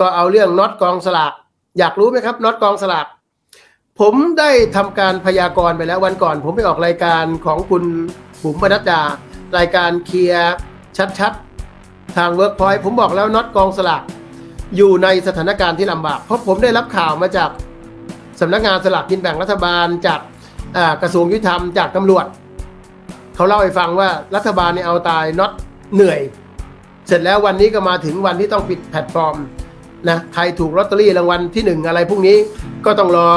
ก็เอาเรื่องน็อตกองสลากอยากรู้ไหมครับน็อตกองสลากผมได้ทำการพยากรณ์ไปแล้ววันก่อน ผมไปออกรายการของคุณบุ๋มปนัดดารายการเคลียร์ชัดๆ ทางเวิร์กพอยต์ผมบอกแล้วน็อตกองสลากอยู่ในสถานการณ์ที่ลำบาก เพราะผมได้รับข่าวมาจากสำนักงานสลากกินแบ่งรัฐบาลจากกระทรวงยุติธรรมจากตำรวจ เขาเล่าให้ฟังว่ารัฐบาลเนี่ยเอาตายน็อตเหนื่อย เสร็จแล้ววันนี้ก็มาถึงวันที่ต้องปิดแพลตฟอร์ม นะใครถูกลอตเตอรี่รางวัลที่หนึ่งอะไรพวกนี้ก็ต้องรอ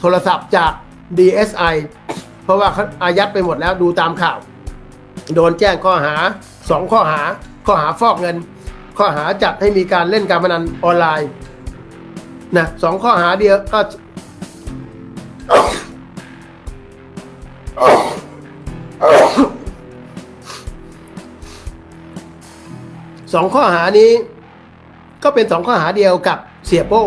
โทรศัพท์จาก DSI เพราะว่าอายัดไปหมดแล้วดูตามข่าว โดนแจ้งข้อหาสองข้อหา ข้อหาฟอกเงิน ข้อหาจัดให้มีการเล่นการพนันออนไลน์นะสองข้อหาเดียวก็สองข้อหานี้ ก็เป็นสองข้อหาเดียวกับเสียโป้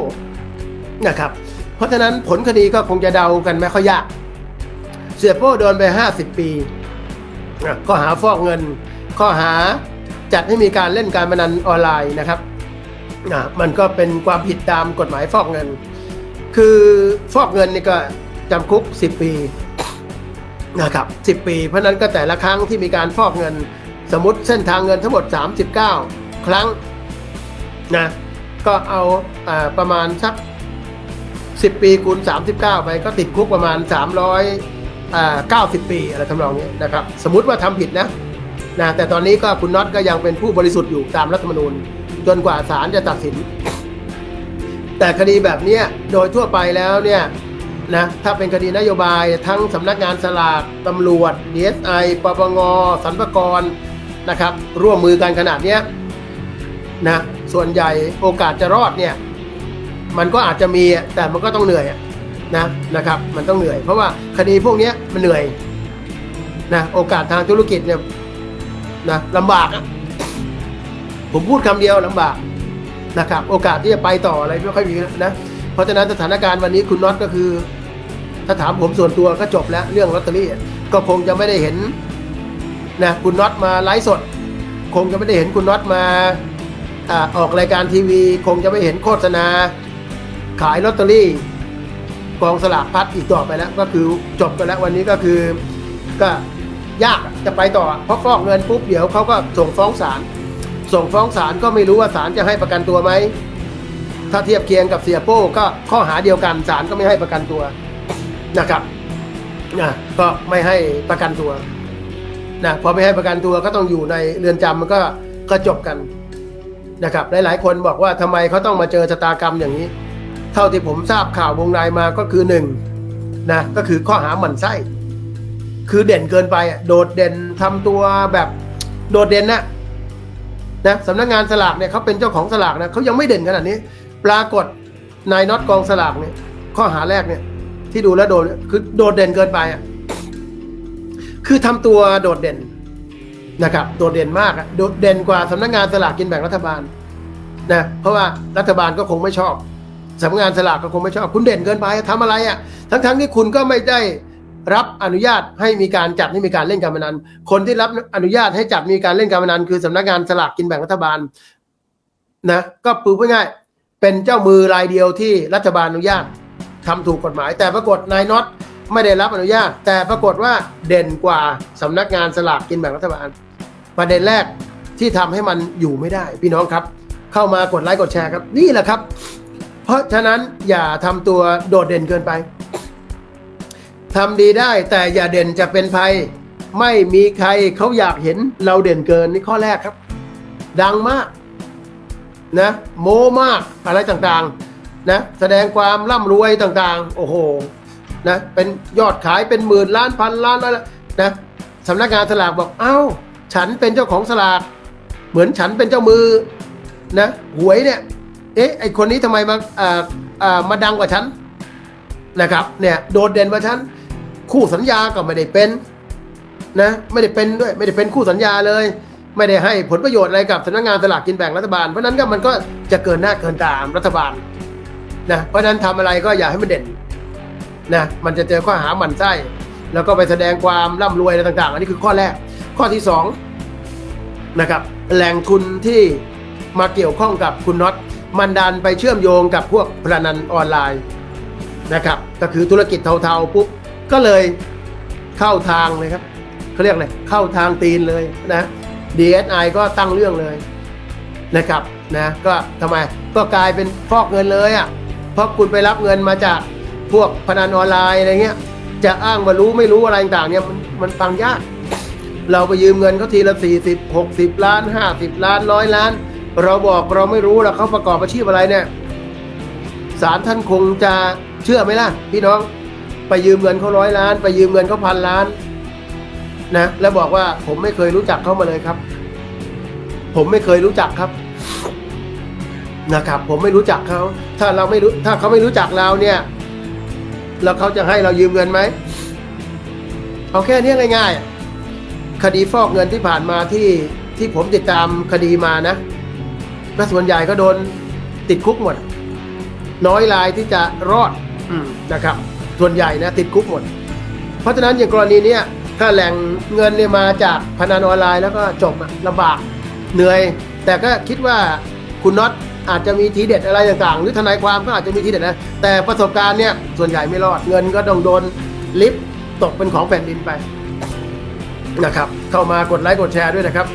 นะครับ เพราะฉะนั้นผลคดีก็คงจะเดากันไม่ค่อยยาก เสียโป้โดนไป 50 ปีข้อหาฟอกเงิน ข้อหาจัดให้มีการเล่นการพนันออนไลน์นะครับมันก็เป็นความผิดตามกฎหมายฟอกเงิน คือฟอกเงินนี่ก็จำคุก 10 ปีนะครับ10 ปี เพราะฉะนั้นก็แต่ละครั้งที่มีการฟอกเงิน สมมติเส้นทางเงินทั้งหมด 39 ครั้ง นะก็เอาอาประมาณสัก 10 ปีคูณ39 ไปก็ติดคุกประมาณ300อ่า90 ปีอะไรทำนองนี้นะครับ สมมติว่าทำผิดนะนะแต่ตอนนี้ก็คุณน็อตก็ยังเป็นผู้บริสุทธิ์อยู่ตามรัฐธรรมนูญ จนกว่าศาลจะตัดสิน แต่คดีแบบนี้โดยทั่วไปแล้วเนี่ยนะถ้าเป็นคดีนโยบายทั้งสำนักงานสลากตำรวจ DSI ปปงสรรพากรนะครับ ร่วมมือกันขนาดนี้นะ ส่วนใหญ่โอกาสจะรอดเนี่ยมันก็อาจจะมีแต่มันก็ต้องเหนื่อยนะนะครับ มันต้องเหนื่อย เพราะว่าคดีพวกนี้มันเหนื่อยนะโอกาสทางธุรกิจเนี่ยนะลำบากผมพูดคำเดียวลำบากนะครับ โอกาสที่จะไปต่ออะไรไม่ค่อยมีนะเพราะฉะนั้นสถานการณ์วันนี้คุณน็อตก็คือถ้าถามผมส่วนตัวก็จบแล้วเรื่องลอตเตอรี่ ก็คงจะไม่ได้เห็นนะคุณน็อตมาไลฟ์สด คงจะไม่ได้เห็นคุณน็อตมา อออกรายการทีวีคงจะไม่เห็นโฆษณา ขายลอตเตอรี่กองสลากพัดอีกต่อไปแล้ว ก็คือจบไปแล้ววันนี้ก็คือ ก็ยากจะไปต่อเพราะฟอกเงินปุ๊บเดี๋ยวเขาก็ส่งฟ้องศาลส่งฟ้องศาลก็ไม่รู้ว่าศาลจะให้ประกันตัวไหมถ้าเทียบเคียงกับเสียโป้ก็ข้อหาเดียวกันศาลก็ไม่ให้ประกันตัวนะครับนะก็ไม่ให้ประกันตัวนะพอไม่ให้ประกันตัวก็ต้องอยู่ในเรือนจำมันก็ก็จบกัน นะครับหลายๆ คนบอกว่าทำไมเขาต้องมาเจอชะตากรรมอย่างนี้ เท่าที่ผมทราบข่าววงในมาก็คือหนึ่งนะก็คือข้อหาหมั่นไส้ คือเด่นเกินไปอะโดดเด่นทำตัวแบบโดดเด่นนะนะสำนักงานสลากเนี่ยเขาเป็นเจ้าของสลากนะเขายังไม่เด่นขนาดนี้ ปรากฏนายน็อตกองสลากเนี่ย ข้อหาแรกเนี่ย ที่ดูแล้วโดนคือโดดเด่นเกินไปอะคือทำตัวโดดเด่น นะครับโดดเด่นมากอะโดดเด่นกว่าสำนักงานสลากกินแบ่งรัฐบาลนะเพราะว่ารัฐบาลก็คงไม่ชอบสำนักงานสลากก็คงไม่ชอบคุณเด่นเกินไปทำอะไรอะทั้งๆที่คุณก็ไม่ได้รับอนุญาตให้มีการจัดให้มีการเล่นการพนัน คนที่รับอนุญาตให้จัดมีการเล่นการพนัน คือสำนักงานสลากกินแบ่งรัฐบาลนะก็ปูพูดง่ายเป็นเจ้ามือรายเดียวที่รัฐบาลอนุญาตทำถูกกฎหมาย แต่ปรากฏนายน็อต ไม่ได้รับอนุญาต แต่ปรากฏว่าเด่นกว่าสำนักงานสลากกินแบ่งรัฐบาล ประเด็นแรกที่ทำให้มันอยู่ไม่ได้ พี่น้องครับ เข้ามากดไลค์กดแชร์ครับ นี่แหละครับ เพราะฉะนั้นอย่าทำตัวโดดเด่นเกินไปทำดีได้แต่อย่าเด่นจะเป็นภัย ไม่มีใครเขาอยากเห็นเราเด่นเกินนี่ข้อแรกครับ ดังมากนะโมมากอะไรต่างๆนะแสดงความร่ำรวยต่างๆ โอ้โห นะเป็นยอดขายเป็นหมื่นล้านพันล้านอะไรนะสำนักงานสลากบอกเอ้า ฉันเป็นเจ้าของสลาก เหมือนฉันเป็นเจ้ามือนะหวยเนี่ยเอ๊ะไอคนนี้ทำไมมาอ่าอ่ามาดังกว่าฉันนะครับเนี่ยโดดเด่นกว่าฉันคู่สัญญาก็ไม่ได้เป็นนะไม่ได้เป็นด้วยไม่ได้เป็นคู่สัญญาเลย ไม่ได้ให้ผลประโยชน์อะไรกับสำนักงานสลากกินแบ่งรัฐบาล เพราะนั้นก็มันก็จะเกินหน้าเกินตามรัฐบาลนะเพราะนั้นทำอะไรก็อย่าให้มันเด่น นะมันจะเจอข้อหาหมั่นไส้แล้วก็ไปแสดงความร่ำรวยอะไรต่าง ๆ อันนี้คือข้อแรก ข้อที่สองนะครับแหล่งทุนที่มาเกี่ยวข้องกับคุณน็อตมันดันไปเชื่อมโยงกับพวกพนันออนไลน์นะครับก็คือธุรกิจเทาๆปุ๊บก็เลยเข้าทางเลยครับเขาเรียกอะไรเข้าทางตีนเลยนะ DSI ก็ตั้งเรื่องเลยนะครับนะก็ทำไมก็กลายเป็นฟอกเงินเลยอะ่ะเพราะคุณไปรับเงินมาจาก พวกพนันออนไลน์อะไรเงี้ย จะอ้างว่ารู้ไม่รู้อะไรต่างเนี่ยมันมันฟังยาก เราไปยืมเงินเขาทีละสี่สิบหกสิบล้านห้าสิบล้านร้อยล้าน เราบอกเราไม่รู้แล้วเขาประกอบอาชีพอะไรเนี่ยศาลท่านคงจะเชื่อไหมล่ะ พี่น้องไปยืมเงินเขาร้อยล้าน ไปยืมเงินเขาพันล้านนะแล้วบอกว่าผมไม่เคยรู้จักเขามาเลยครับ ผมไม่เคยรู้จักครับนะครับ ผมไม่รู้จักเขาถ้าเราไม่รู้ถ้าเขาไม่รู้จักเราเนี่ย แล้วเขาจะให้เรายืมเงินไหมเอาแค่นี้ง่ายๆ คดีฟอกเงินที่ผ่านมาที่ที่ผมติดตามคดีมานะและส่วนใหญ่ก็โดนติดคุกหมด น้อยรายที่จะรอดอนะครับ ส่วนใหญ่นะติดคุกหมด เพราะฉะนั้นอย่างกรณีนี้ถ้าแหล่งเงินเนี่ยมาจากพนันออนไลน์แล้วก็จบลำบากเหนื่อย แต่ก็คิดว่าคุณน็อต อาจจะมีทีเด็ดอะไรต่างๆ หรือทนายความก็อาจจะมีทีเด็ดนะแต่ประสบการณ์เนี่ยส่วนใหญ่ไม่รอดเงินก็ต้องโดนลิฟต์ตกเป็นของแผ่นดินไปนะครับเข้ามากดไลค์กดแชร์ด้วยนะครับ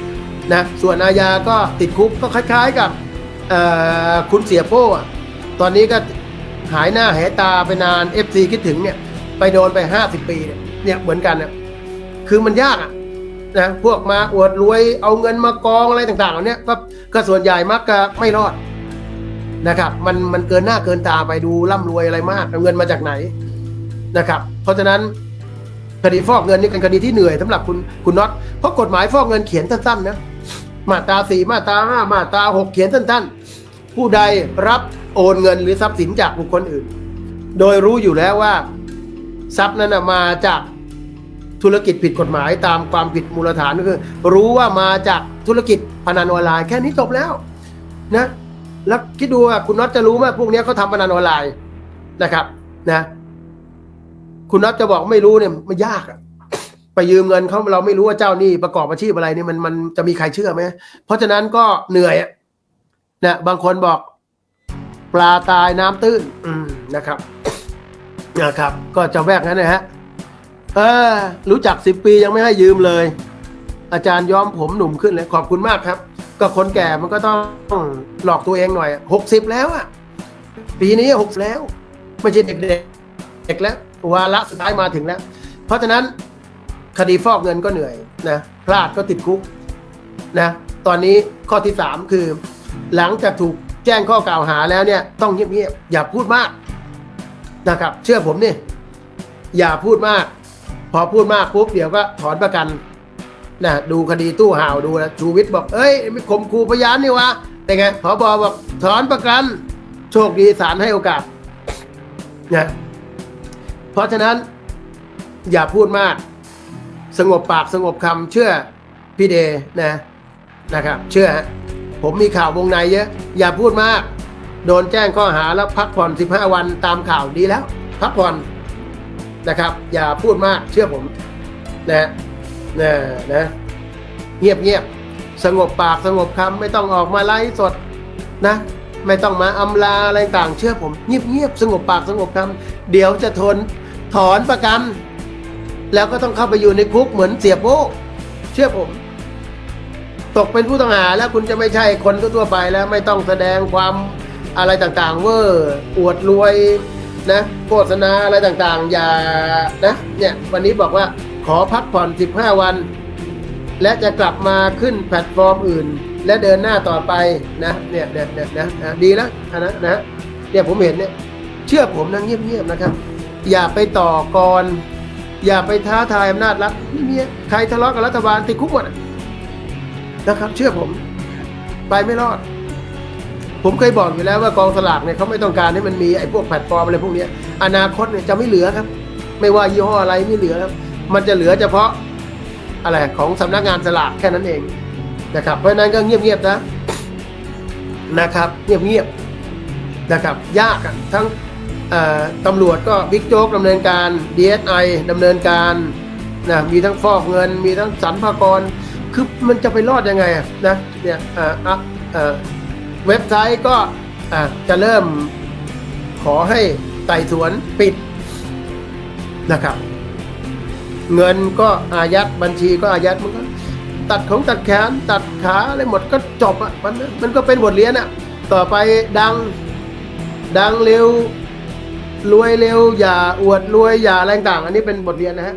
นะส่วนอาญาก็ติดคุกก็คล้าย ๆ กับคุณเสียโป้ตอนนี้ก็หายหน้าหายตาไปนาน FC คิดถึงเนี่ยไปโดนไป 50 ปีเนี่ยเนี่ยเหมือนกันเนี่ยคือมันยากอะนะพวกมาอวดรวยเอาเงินมากองอะไรต่างๆเหล่านี้ก็ส่วนใหญ่มักจะไม่รอด นะครับ มันมันเกินหน้าเกินตาไปดูร่ำรวยอะไรมากเอาเงินมาจากไหนนะครับ เพราะฉะนั้นคดีฟอกเงินนี่เป็นคดีที่เหนื่อยสำหรับคุณคุณน็อตเพราะกฎหมายฟอกเงินเขียนสั้นๆนะมาตราสี่มาตราห้ามาตราหกเขียนสั้นๆ ผู้ใดรับโอนเงินหรือทรัพย์สินจากบุคคลอื่น โดยรู้อยู่แล้วว่า ทรัพย์นั้นมาจากธุรกิจผิดกฎหมายตามความผิดมูลฐานก็คือ รู้ว่ามาจากธุรกิจพนันออนไลน์แค่นี้จบแล้วนะ แล้วคิดดูว่าคุณน็อตจะรู้ไหมพวกนี้เขาทำพนันออนไลน์นะครับ นะ คุณน็อตจะบอกไม่รู้เนี่ยมันยากอะไปยืมเงินเขาเราไม่รู้ว่าเจ้านี้ประกอบอาชีพอะไรเนี่ยมันมันจะมีใครเชื่อไหมเพราะฉะนั้นก็เหนื่อยอะนะบางคนบอกปลาตายน้ำตื้น อืมนะครับนะครับ ก็จะแวกนั้นนะฮะเออ รู้จักสิบปียังไม่ให้ยืมเลย อาจารย์ย้อมผมหนุ่มขึ้นเลย ขอบคุณมากครับ ก็คนแก่มันก็ต้องหลอกตัวเองหน่อยหกสิบแล้วอะปีนี้หกแล้ว ไม่ใช่เด็กๆเด็กแล้ววาระสุดท้ายมาถึงแล้ว เพราะฉะนั้นคดีฟอกเงินก็เหนื่อยนะพลาดก็ติดคุกนะตอนนี้ข้อที่สามคือ หลังจากถูกแจ้งข้อกล่าวหาแล้วเนี่ย ต้องเงียบๆอย่าพูดมากนะครับ เชื่อผมนี่อย่าพูดมาก พอพูดมากปุ๊บเดี๋ยวก็ถอนประกัน นะดูคดีตู้ห่าวดูนะชูวิทย์บอกเอ้ยไม่ข่มขู่พยานนี่วะแต่ไงพอบอบอกถอนประกัน โชคดีศาลให้โอกาสนะเพราะฉะนั้นอย่าพูดมาก สงบปากสงบคำเชื่อพี่เดนะนะครับ เชื่อ ผมมีข่าววงในเยอะ อย่าพูดมาก โดนแจ้งข้อหาแล้วพักผ่อน 15 วันตามข่าวดีแล้ว พักผ่อนนะครับ อย่าพูดมากเชื่อผมนะ นะนะ เงียบเงียบสงบปากสงบคำไม่ต้องออกมาไลฟ์สดนะ ไม่ต้องมาอำลาอะไรต่างเชื่อผม เงียบเงียบสงบปากสงบคำเดี๋ยวจะทนถอนประกัน แล้วก็ต้องเข้าไปอยู่ในคุกเหมือนเสียโป้เชื่อผม ตกเป็นผู้ต้องหาแล้วคุณจะไม่ใช่คนทั่วไปแล้วไม่ต้องแสดงความอะไรต่างๆ เวอร์อวดรวยนะโฆษณาอะไรต่างๆ อย่านะเนี่ยวันนี้บอกว่า ขอพักผ่อน 15 วัน และจะกลับมาขึ้นแพลตฟอร์มอื่น และเดินหน้าต่อไปนะเนี่ยเนี่ยเนี่ยนะนะดีแล้วอันนะนะเนี่ยผมเห็นเนี่ยเชื่อผมนะเงียบๆนะครับ อย่าไปต่อกรอย่าไปท้าทายอำนาจรัฐไม่มีใครทะเลาะกับรัฐบาลติดคุกหมดนะครับ เชื่อผม ไปไม่รอด ผมเคยบอกอยู่แล้วว่ากองสลากเนี่ยเขาไม่ต้องการให้มันมีไอ้พวกแพลตฟอร์มอะไรพวกนี้อนาคตเนี่ยจะไม่เหลือครับ ไม่ว่ายี่ห้ออะไรไม่เหลือครับ มันจะเหลือเฉพาะอะไรของสำนักงานสลากแค่นั้นเองนะครับ เพราะฉะนั้นก็เงียบๆนะนะครับ เงียบๆนะครับ ยากทั้งตำรวจก็บิ๊กโจ๊กดำเนินการ DSI ดำเนินการนะมีทั้งฟอกเงิน มีทั้งสรรพากร คือมันจะไปรอดยังไงนะเนี่ยเอ่ออะเว็บไซต์ก็จะเริ่มขอให้ไต่สวนปิดนะครับ เงินก็อายัดบัญชีก็อายัดมันก็ตัดของตัดแขนตัดขาอะไรหมดก็จบอะมันมันก็เป็นบทเรียนอะต่อไปดังดังเร็วรวยเร็วอย่าอวดรวยอย่าอะไรต่าง อันนี้เป็นบทเรียนนะฮะ